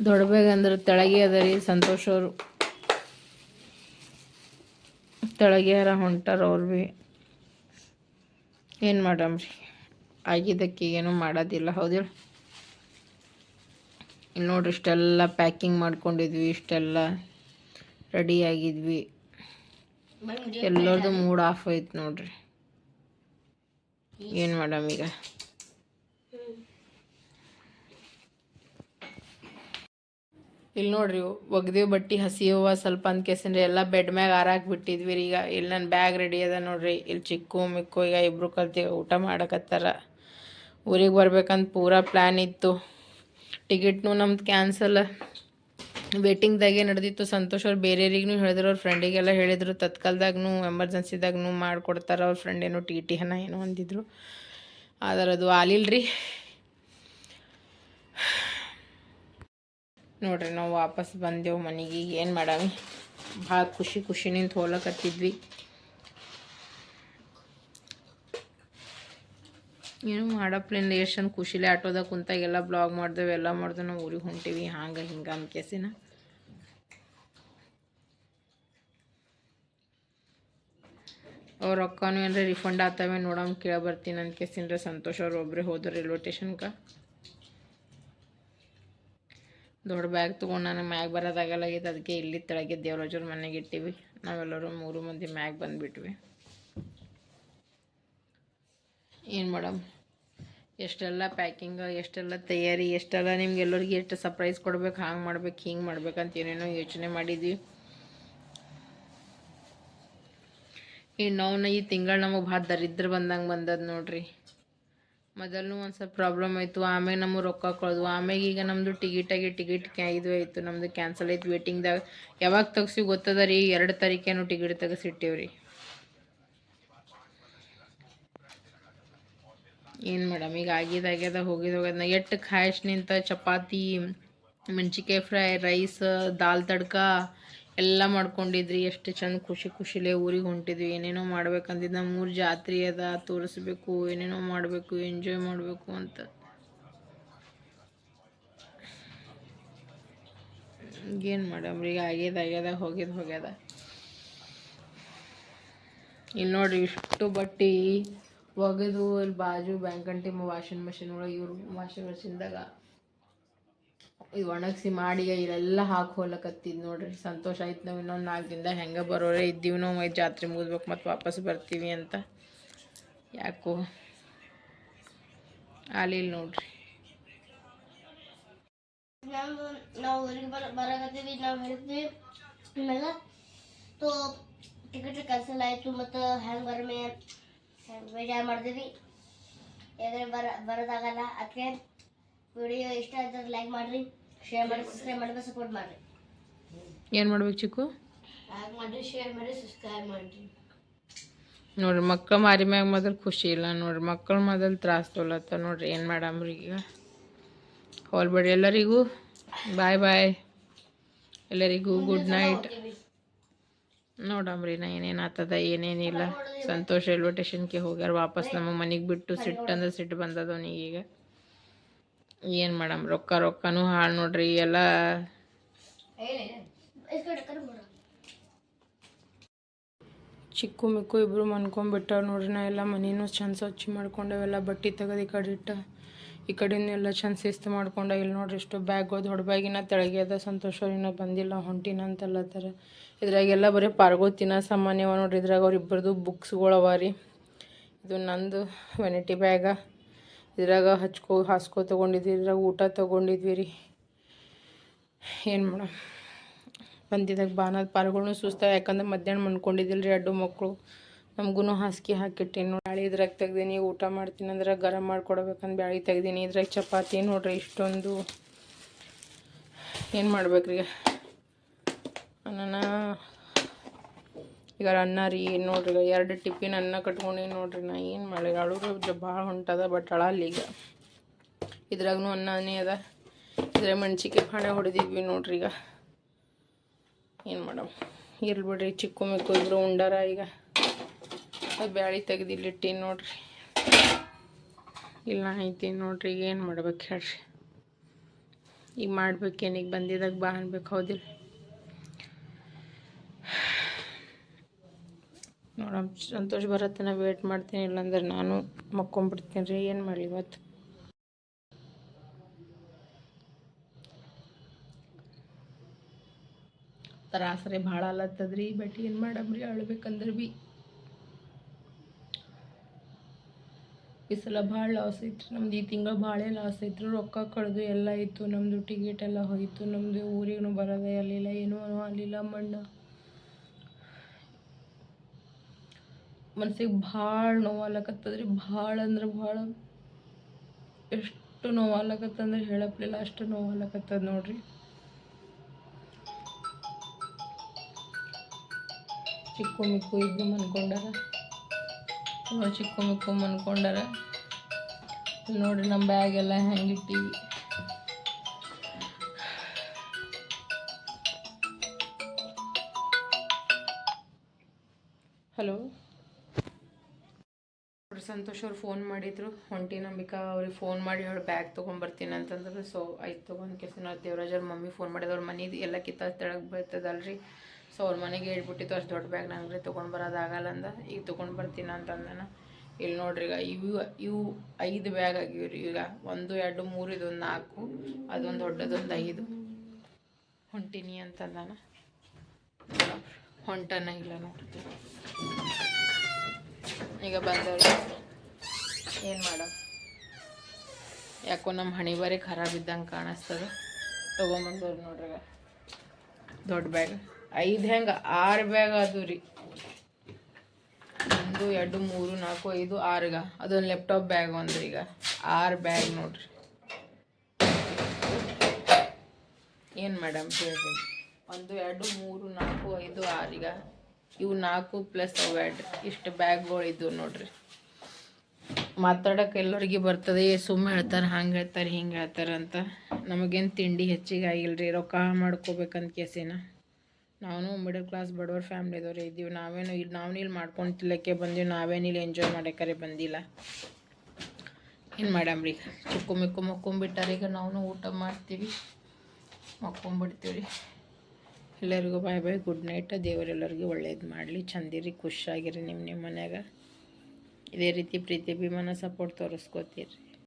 Speaker 1: ದೊಡ್ಡ ಅಂದ್ರೆ ತೆಳಗೆ ಅದ ರೀ ಸಂತೋಷ್ ಅವರು. ತೆಳಗೆ ಯಾರ ಹೊಂಟಾರ ಅವ್ರು ಭೀ. ಏನು ಮಾಡಮ್ರಿ? ಆಗಿದ್ದಕ್ಕೆ ಏನೂ ಮಾಡೋದಿಲ್ಲ, ಹೌದಿಲ್ಲ? ಇಲ್ಲಿ ನೋಡ್ರಿ, ಇಷ್ಟೆಲ್ಲ ಪ್ಯಾಕಿಂಗ್ ಮಾಡ್ಕೊಂಡಿದ್ವಿ, ಇಷ್ಟೆಲ್ಲ ರೆಡಿ ಆಗಿದ್ವಿ. ಎಲ್ಲರದು ಮೂಡ್ ಆಫ್ ಆಯ್ತು ನೋಡ್ರಿ. ಏನು ಮಾಡಮ್ ಈಗ? ಇಲ್ಲಿ ನೋಡ್ರಿ, ಒಗ್ದೇವ್ ಬಟ್ಟಿ ಹಸಿಯವ ಸ್ವಲ್ಪ ಅಂತ ಕೇಸಂದ್ರೆ, ಎಲ್ಲ ಬೆಡ್ ಮ್ಯಾಗ ಆರಾಕ್ ಬಿಟ್ಟಿದ್ವಿ ರೀ ಈಗ. ಇಲ್ಲಿ ನನ್ನ ಬ್ಯಾಗ್ ರೆಡಿ ಅದ ನೋಡ್ರಿ. ಇಲ್ಲಿ ಚಿಕ್ಕು, ಮಿಕ್ಕು, ಈಗ ಇಬ್ರು ಕಲ್ತಿ ಊಟ ಮಾಡಕತ್ತಾರ. ಊರಿಗೆ ಬರ್ಬೇಕಂತ ಪೂರಾ ಪ್ಲ್ಯಾನ್ ಇತ್ತು. ಟಿಕೆಟ್ನು ನಮ್ದು ಕ್ಯಾನ್ಸಲ್. ವೇಟಿಂಗ್ದಾಗೆ ನಡೆದಿತ್ತು. ಸಂತೋಷ್ ಅವ್ರು ಬೇರೆಯವ್ರಿಗೂ ಹೇಳಿದ್ರು. ಅವ್ರ ಫ್ರೆಂಡಿಗೆಲ್ಲ ಹೇಳಿದರು. ತತ್ಕಾಲ್ದಾಗೂ ಎಮರ್ಜೆನ್ಸಿದಾಗೂ ಮಾಡ್ಕೊಡ್ತಾರೆ ಅವ್ರ ಫ್ರೆಂಡ್ ಏನೋ ಟಿ ಟಿ ಹಣ ಏನೋ ಅಂದಿದ್ರು. ಆದ್ರೆ ಅದು ಆಲಿಲ್ರಿ ನೋಡ್ರಿ ನಾವು ವಾಪಸ್ ಬಂದೆವು ಮನೆಗೆ. ಏನು ಮಾಡಾವಿ? ಭಾಳ ಖುಷಿ ಖುಷಿನಿಂದ ಹೋಲಕತ್ತಿದ್ವಿ ಏನು ಮಾಡಪ್ಲಿಲ್ಲ ಎಷ್ಟು ಖುಷಿಲೇ ಆಟೋದಾಗ ಕುಂತಾಗೆಲ್ಲ ಬ್ಲಾಗ್ ಮಾಡ್ದೇವೆ, ಎಲ್ಲ ಮಾಡ್ದೆ ನಾವು ಊರಿಗೆ ಹೊಂಟೀವಿ, ಹಂಗೆ ಹಿಂಗೆ ಅನ್ಕೇಸಿನ ಅವ್ರ ರೊಕ್ಕನೂ ಏನಾರ ರಿಫಂಡ್ ಆಗ್ತವೆ ನೋಡಮ್, ಕೇಳ ಬರ್ತೀನಿ ಅಂತ ಕೇಸಿನ್ರೆ ಸಂತೋಷ್ ಅವ್ರು ಒಬ್ಬರೇ ಹೋದ್ರು ರೈಲ್ವೆ ಸ್ಟೇಷನ್ಗೆ ದೊಡ್ಡ ಬ್ಯಾಗ್ ತೊಗೊಂಡು ನನಗೆ ಮ್ಯಾಗ್ ಬರೋದಾಗಲಾಗಿತ್ತು ಅದಕ್ಕೆ ಇಲ್ಲಿ ತೆಳಗೆ ದೇವರಾಜವ್ರ ಮನೆಗೆ ಇಟ್ಟೀವಿ. ನಾವೆಲ್ಲರೂ ಮೂರು ಮಂದಿ ಮ್ಯಾಗ್ ಬಂದುಬಿಟ್ವಿ. ಏನು ಮೇಡಮ್? ಎಷ್ಟೆಲ್ಲ ಪ್ಯಾಕಿಂಗ್, ಎಷ್ಟೆಲ್ಲ ತಯಾರಿ, ಎಷ್ಟೆಲ್ಲ ನಿಮ್ಗೆ ಎಲ್ಲರಿಗೆ ಎಷ್ಟು ಸರ್ಪ್ರೈಸ್ ಕೊಡ್ಬೇಕು ಹಾಂಗೆ ಮಾಡ್ಬೇಕು, ಹಿಂಗೆ ಮಾಡ್ಬೇಕಂತ ಏನೇನೋ ಯೋಚನೆ ಮಾಡಿದ್ವಿ. ಈ ನೋವನ್ನ ಈ ತಿಂಗಳು ನಮಗೆ ಭಾಳ ದರಿದ್ರ ಬಂದಂಗೆ ಬಂದದ ನೋಡ್ರಿ. ಮೊದಲು ಒಂದು ಸ್ವಲ್ಪ ಪ್ರಾಬ್ಲಮ್ ಆಯಿತು ಆಮೇಲೆ ನಮಗೆ ರೊಕ್ಕ ಕಳೆದು ಆಮೇಲೆ ಈಗ ನಮ್ಮದು ಟಿಕೆಟಾಗಿ ಟಿಕೆಟ್ ಕ್ಯಾ ಇದು ಆಯಿತು ನಮ್ಮದು ಕ್ಯಾನ್ಸಲ್ ಆಯ್ತು ವೇಟಿಂಗ್ದಾಗ ಯಾವಾಗ ತೆಗ್ಸಿ ಗೊತ್ತದ ರೀ, ಎರಡು ತಾರೀಕೇನು ಟಿಕೆಟ್ ತೆಗೆಸಿಟ್ಟೇವೆ ಏನು ಮೇಡಮ್, ಈಗ ಆಗಿದ ಆಗ್ಯದ, ಹೋಗಿದ ಹೋಗ್ಯದ ಎಷ್ಟು ಖಾಯಶ್ ನಿಂತ ಚಪಾತಿ ಮೆಣ್ಸಿಕಾಯಿ ಫ್ರೈ, ರೈಸ್, ದಾಲ್ ತಡ್ಕ ಎಲ್ಲ ಮಾಡ್ಕೊಂಡಿದ್ರಿ, ಎಷ್ಟು ಚಂದ ಖುಷಿ ಖುಷಿಲೇ ಊರಿಗೆ ಹೊಂಟಿದ್ವಿ, ಏನೇನೋ ಮಾಡ್ಬೇಕಂದಿದ್ದು ನಮ್ಮ ಊರು ಜಾತ್ರೆ ಅದ, ತೋರಿಸ್ಬೇಕು, ಏನೇನೋ ಮಾಡಬೇಕು, ಎಂಜಾಯ್ ಮಾಡಬೇಕು ಅಂತ. ಏನು ಮೇಡಮ್ ಈಗ ಆಗ್ಯದ ಆಗ್ಯದ ಹೋಗ್ಯದ ಹೋಗ್ಯದ. ಇಲ್ಲಿ ನೋಡ್ರಿ, ಇಷ್ಟು ಬಟ್ಟೆ ಒಗೆದು ಇಲ್ಲಿ ಬಾಜು ಬ್ಯಾಂಕಂಟಿ ವಾಷಿಂಗ್ ಮಷಿನ್ ಒಳಗೆ ಇವ್ರು ವಾಷಿಂಗ್ ಮಷಿನ್ದಾಗ ಇದು ಒಣಗಿಸಿ ಮಾಡಿ ಇಲ್ಲೆಲ್ಲ ಹಾಕಿ ಹೋಲಕತ್ತಿದ್ ನೋಡ್ರಿ. ಸಂತೋಷ ಆಯ್ತು ನಾವು ಇನ್ನೊಂದು ನಾಲ್ಕು ದಿನದಾಗ ಹೆಂಗೆ ಬರೋರೆ. ಇದ್ದೀವಿ ನಾವು ಜಾತ್ರೆ ಮುಗಿದ್ಬೇಕು ಮತ್ತು ವಾಪಸ್ ಬರ್ತೀವಿ ಅಂತ. ಯಾಕೋ ಆಲಿಲ್ಲ ನೋಡ್ರಿ.
Speaker 2: ನಾವು ನಾವು ಹೇಳ್ತೀವಿ. ಟಿಕೆಟ್ ಕ್ಯಾನ್ಸಲ್ ಆಯಿತು ಮತ್ತು ಹೆಂಗೆ ಬರಮೆ ಬೇಜಾರು ಮಾಡಿದ್ವಿ ಯಾಕಂದ್ರೆ ಬರ ಬರೋದಾಗಲ್ಲ. ಅದಕ್ಕೆ ವಿಡಿಯೋ ಇಷ್ಟ ಆದ್ರೆ ಲೈಕ್ ಮಾಡಿರಿ ಶೇರ್ ಮಾಡಿ ಸಬ್ಸ್ಕ್ರೈಬ್ ಮಾಡಿ ಸಪೋರ್ಟ್ ಮಾಡಿರಿ.
Speaker 1: ಏನು ಮಾಡ್ಬೇಕು ಚಿಕ್ಕು?
Speaker 2: ಲೈಕ್ ಮಾಡಿರಿ ಶೇರ್ ಮಾಡಿ ಸಬ್ಸ್ಕ್ರೈಬ್ ಮಾಡಿರಿ.
Speaker 1: ನೋಡ್ರಿ ಮಕ್ಕಳು ಮಾರಿ ಮ್ಯಾಗ ಮೊದಲು ಖುಷಿ ಇಲ್ಲ. ನೋಡ್ರಿ ಮಕ್ಕಳು ಮೊದಲು ತ್ರಾಸ ತೊಲತ್ತ. ನೋಡ್ರಿ ಏನು ಮಾಡಮ್ರಿ ಈಗ. ಹೋಲ್ಬೇಡಿ ಎಲ್ಲರಿಗೂ. ಬಾಯ್ ಬಾಯ್ ಎಲ್ಲರಿಗೂ ಗುಡ್ ನೈಟ್ ನೋಡಮ್ರಿ ನಾ ಏನೇನು ಆತದ ಏನೇನಿಲ್ಲ ಸಂತೋಷ ರೈಲ್ವೆ ಸ್ಟೇಷನ್ಗೆ ಹೋಗ್ಯಾರ, ವಾಪಸ್ ನಮ್ಮ ಮನೆಗೆ ಬಿಟ್ಟು ಸಿಟ್ಟು ಅಂದ್ರೆ ಸಿಟ್ಟು ಬಂದದ ಅವ್ನಿಗೆ ಈಗ. ಏನು ಮಾಡಮ್, ರೊಕ್ಕ ರೊಕ್ಕನೂ ಹಾಳು ನೋಡ್ರಿ, ಎಲ್ಲ ಚಿಕ್ಕು ಮಿಕ್ಕು ಇಬ್ಬರು ಮನ್ಕೊಂಡ್ಬಿಟ್ಟಾರ ನೋಡ್ರಿ, ನಾ ಎಲ್ಲ ಮನೇನೂ ಚಂದ ಸ್ವಚ್ಛ ಮಾಡ್ಕೊಂಡವೆಲ್ಲ ಬಟ್ಟೆ ತೆಗೆದು ಈ ಕಡೆ ಇಟ್ಟ. ಈ ಕಡೆಯಿಂದ ಎಲ್ಲ ಚಂದ ಶಿಸ್ತು ಮಾಡ್ಕೊಂಡ ಇಲ್ಲಿ ನೋಡ್ರಿ, ಇಷ್ಟು ಬ್ಯಾಗ್ ಹೋದ್ ಹೊಡ್ಬ್ಯಾಗಿನ ಅದ ಸಂತೋಷ ಇನ್ನೂ ಬಂದಿಲ್ಲ, ಹೊಂಟಿನ ಅಂತಲ್ಲತ್ತಾರ ಇದ್ರಾಗೆಲ್ಲ ಬರೀ ಪಾರ್ಗೋತಿನ ಸಾಮಾನ್ಯವ ನೋಡ್ರಿ. ಇದ್ರಾಗ ಅವ್ರ ಬುಕ್ಸ್ಗಳವ ರೀ. ಇದು ನಂದು ವೆನಿಟಿ ಬ್ಯಾಗ ಇದ್ರಾಗ ಹಚ್ಕೋ, ಹಾಸ್ಕೋ ತೊಗೊಂಡಿದ್ವಿ. ಇದ್ರಾಗ ಊಟ ತೊಗೊಂಡಿದ್ವಿ ರೀ. ಏನು ಮೇಡಮ್ ಬಂದಿದಾಗ ಬಾನದ ಪಾರ್ಗಳನ್ನೂ ಸುಸ್ತ ಯಾಕಂದ್ರೆ ಮಧ್ಯಾಹ್ನ ಮನ್ಕೊಂಡಿದ್ದಿಲ್ಲ ರೀ ಅಡ್ಡು ಮಕ್ಕಳು ನಮಗೂ ಹಾಸಿಗೆ ಹಾಕಿಟ್ಟೇನು ನೋಡಿ. ಬ್ಯಾಳಿ ಇದ್ರಾಗ ತೆಗ್ದೀನಿ, ಊಟ ಮಾಡ್ತೀನಿ ಅಂದ್ರೆ ಗರಂ ಮಾಡ್ಕೊಡ್ಬೇಕಂದ್ರೆ ಬ್ಯಾಳಿ ತೆಗ್ದೀನಿ. ಇದ್ರಾಗ ಚಪಾತಿ ನೋಡ್ರಿ, ಇಷ್ಟೊಂದು. ಏನು ಮಾಡ್ಬೇಕ್ರಿ ಅನ್ನ ಈಗ ಅನ್ನ ರೀ, ನೋಡ್ರಿ, ಎರಡು ಟಿಫಿನ್ ಅನ್ನ ಕಟ್ಕೊಂಡೀನಿ ನೋಡ್ರಿ ನಾ ಏನು ಮಾಡಿ ಅಳುರು ಭಾಳ ಹೊಂಟದ ಬಟ್ ಅಳಲ್ಲ ಈಗ. ಇದ್ರಾಗೂ ಅನ್ನನೇ ಅದ. ಇದ್ರಾಗ ಮೆಣ್ಸಿಕಾಯಿ ಪಾಣೆ ಹೊಡೆದಿದ್ವಿ ನೋಡ್ರಿ ಈಗ. ಏನು ಮಾಡಮ್. ಇರ್ಲಿ ಬಿಡ್ರಿ, ಚಿಕ್ಕು ಮಿಕ್ಕು ಇದ್ರು ಉಂಡಾರ ಈಗ. ಅದು ಬ್ಯಾಳಿ ತೆಗೆದಿಲ್ಲಿಟ್ಟೀನಿ ನೋಡ್ರಿ. ಇಲ್ಲ ಐತಿ ನೋಡ್ರಿ, ಈಗ ಏನು ಮಾಡ್ಬೇಕು ಹೇಳ್ರಿ. ಈಗ ಮಾಡ್ಬೇಕೇನು ಈಗ ಬಂದಿದಾಗ ಬಾ ಅನ್ಬೇಕು ಹೌದಿಲ್ಲ ನೋಡಮ್ ಸಂತೋಷ್ ಬರತ್ತನ ವೇಟ್ ಮಾಡ್ತೀನಿ, ಇಲ್ಲಾಂದ್ರೆ ನಾನು ಮಕ್ಕೊಂಬಿಡ್ತೀನಿ ರೀ. ಏನು ಮಾಡಲಿ ಇವತ್ತು? ತ್ರಾಸರೆ ಭಾಳ ಅಲತ್ತದ್ರಿ. ಬಟ್ ಏನು ಮಾಡಮ್ರಿ, ಅಳ್ಬೇಕಂದ್ರೆ ಭೀ ಈ ಸಲ ಭಾಳ ಲಾಸ್ ಐತ್ರಿ. ನಮ್ದು ಈ ತಿಂಗಳು ಭಾಳ ಲಾಸ್ ಐತ್ರಿ. ರೊಕ್ಕ ಕಳೆದು ಎಲ್ಲ ಇತ್ತು ನಮ್ಮದು ಟಿಕೆಟ್ ಎಲ್ಲ ಹೋಯಿತು. ನಮ್ಮದು ಊರಿಗೂ ಬರೋದೇ ಅಲ್ಲಿಲ್ಲ ಏನೂ ಅಲ್ಲಿಲ್ಲ ಮಣ್ಣು. ಮನ್ಸಿಗೆ ಭಾಳ ನೋವಾಲಕತ್ತದ್ರಿ ಭಾಳ ಅಂದ್ರೆ ಭಾಳ. ಎಷ್ಟು ನೋವಾಲಕತ್ತಂದ್ರೆ ಹೇಳಪ್ಲಿಲ್ಲ, ಅಷ್ಟು ನೋವಾಲಕತ್ತದ ನೋಡ್ರಿ. ಚಿಕ್ಕು ಮಿಕ್ಕು ಇದ್ದು ಮನ್ಕೊಂಡಾರ. ಚಿಕ್ಕು ಮಿಕ್ಕು ಮನ್ಕೊಂಡಾರ. ನೋಡ್ರಿ ನಮ್ಮ ಬ್ಯಾಗ್ ಎಲ್ಲ ಹೆಂಗಿಟ್ಟಿವಿ. ಸಂತೋಷ್ ಅವ್ರು ಫೋನ್ ಮಾಡಿದ್ರು. ಹೊಂಟಿ ನಂಬಿಕಾ ಅವ್ರಿಗೆ ಫೋನ್ ಮಾಡಿ ಹೇಳಿ ಬ್ಯಾಗ್ ತೊಗೊಂಬರ್ತೀನಿ ಅಂತಂದ್ರೆ. ಸೊ ಆಯ್ತು ತೊಗೊಂಡು ಕೆಲಸ ನಾವು ದೇವರಾಜ್ ಅವ್ರ ಮಮ್ಮಿ ಫೋನ್ ಮಾಡಿದವ್ರ ಮನೆ ಎಲ್ಲ ಕಿತ್ತ ತೆಳಗೆ ಬರ್ತದಲ್ರಿ ಸೊ ಅವ್ರ ಮನೆಗೆ ಹೇಳ್ಬಿಟ್ಟಿತ್ತು, ಅಷ್ಟು ದೊಡ್ಡ ಬ್ಯಾಗ್ ನಂಗೆ ತೊಗೊಂಡು ಬರೋದಾಗಲ್ಲ ಅಂದ. ಈಗ ತೊಗೊಂಡು ಬರ್ತೀನಿ ಅಂತಂದನ. ಇಲ್ಲಿ ನೋಡ್ರಿ ಈಗ ಇವು ಇವು ಐದು ಬ್ಯಾಗ್ ಆಗಿವ್ರಿ ಈಗ. ಒಂದು, ಎರಡು, ಮೂರು, ಇದೊಂದು ನಾಲ್ಕು, ಅದೊಂದು ದೊಡ್ಡದೊಂದು ಐದು. ಹೊಂಟಿನಿ ಅಂತಂದಾನ. ಹೊಂಟನ ಇಲ್ಲ ನೋಡ್ರಿ. ಈಗ ಬಂದವ್ರಿ. ಏನು ಮಾಡೋದು? ಯಾಕೋ ನಮ್ಮ ಹಣಿ ಬರೀ ಖರಾಬ್ ಇದ್ದಂಗೆ ಕಾಣಿಸ್ತದ. ತೊಗೊಂಬಂದವ್ರು ನೋಡ್ರಿ ದೊಡ್ಡ ಬ್ಯಾಗ್ ಐದು ಹೆಂಗೆ? ಆರು ಬ್ಯಾಗ್ ಅದು ರೀ. ಒಂದು, ಎರಡು, ಮೂರು, ನಾಲ್ಕು, ಐದು ಆರುಗ ಅದೊಂದು ಲ್ಯಾಪ್ಟಾಪ್ ಬ್ಯಾಗ್ ಒಂದು ಈಗ. ಆರು ಬ್ಯಾಗ್ ನೋಡ್ರಿ. ಏನು ಮೇಡಮ್ ಹೇಳ್ರಿ? ಒಂದು, ಎರಡು, ಮೂರು, ನಾಲ್ಕು, ಐದು ಆರೀಗ ಇವು ನಾಲ್ಕು ಪ್ಲಸ್ ಅವು ಎರಡು. ಇಷ್ಟು ಬ್ಯಾಗ್ಗಳು ಇದ್ದವು ನೋಡ್ರಿ. ಮಾತಾಡೋಕೆ ಎಲ್ಲರಿಗೆ ಬರ್ತದೆ. ಸುಮ್ಮನೆ ಹೇಳ್ತಾರೆ, ಹಂಗೆ ಹೇಳ್ತಾರೆ, ಹಿಂಗೆ ಹೇಳ್ತಾರೆ ಅಂತ. ನಮಗೇನು ತಿಂಡಿ ಹೆಚ್ಚಿಗೆ ಆಗಿಲ್ಲ ರೀ ರೊಕ್ಕ ಮಾಡ್ಕೋಬೇಕಂತ ಕೇಸಿನ. ನಾವು ಮಿಡಲ್ ಕ್ಲಾಸ್ ಬಡವ್ರ ಫ್ಯಾಮ್ಲಿದವ್ರು ಇದ್ದೀವಿ ನಾವೇನು ಇಲ್ಲಿ ನಾವು ಇಲ್ಲಿ ಮಾಡ್ಕೊಂಡು ತಿಲ್ಲಕ್ಕೆ ಬಂದೀವಿ. ನಾವೇನು ಇಲ್ಲಿ ಎಂಜಾಯ್ ಮಾಡೋಕ್ಕಾರೆ ಬಂದಿಲ್ಲ. ಏನು ಮಾಡಮ್ರಿ ಚಿಕ್ಕು ಮಿಕ್ಕು ಈಗ ನಾವು ಊಟ ಮಾಡ್ತೀವಿ. ಮಕ್ಕೊಂಬಿಡ್ತೀವಿ ರೀ ಎಲ್ಲರಿಗೂ ಬಾಯ್ ಬಾಯ್ ಗುಡ್ ನೈಟ್ ದೇವರೆಲ್ಲರಿಗೂ ಒಳ್ಳೇದು ಮಾಡಲಿ. ಚಂದಿರಿ ಖುಷಿಯಾಗಿರಿ ನಿಮ್ಮ ನಿಮ್ಮ ಮನ್ಯಾಗ. ಇದೇ ರೀತಿ ಪ್ರೀತಿ ಅಭಿಮಾನ ಸಪೋರ್ಟ್ ತೋರಿಸ್ಕೋತೀರಿ